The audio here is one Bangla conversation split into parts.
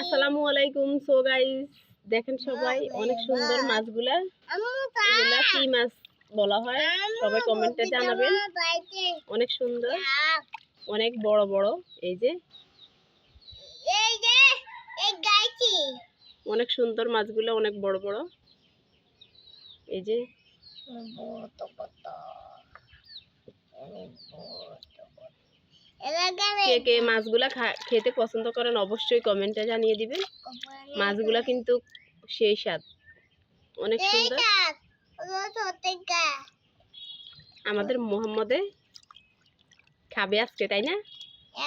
আসসালামু আলাইকুম। সো গাইস দেখেন সবাই অনেক সুন্দর মাছগুলা। এগুলা কি মাছ বলা হয়? সবাই কমেন্টে জানাবেন। অনেক সুন্দর। অনেক বড় বড়। এই যে অনেক সুন্দর মাছগুলো অনেক বড় বড়। এই যে কে কে মাছগুলা খেতে পছন্দ করেন অবশ্যই কমেন্টে জানিয়ে দিবেন। মাছগুলা কিন্তু সেই স্বাদ। অনেক সুন্দর। আমাদের মোহাম্মদে খাবে আজকে তাই না?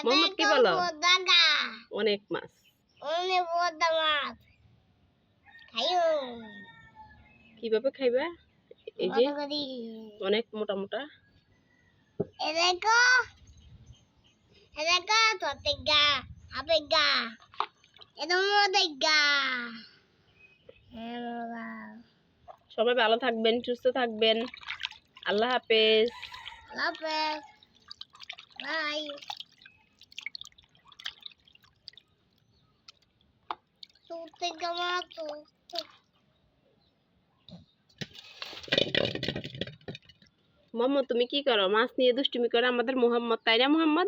মোহাম্মদ কি বলো? অনেক মাছ। কীভাবে খাইবা? এই যে অনেক মোটা মোটা। সবাই ভালো থাকবেন সুস্থ থাকবেন। আল্লাহ হাফেজ. Bye. Tuti gamato. মোহাম্মদ তুমি কি করো? মাছ নিয়ে দুষ্টুমি করো আমাদের মোহাম্মদ তাই না মোহাম্মদ?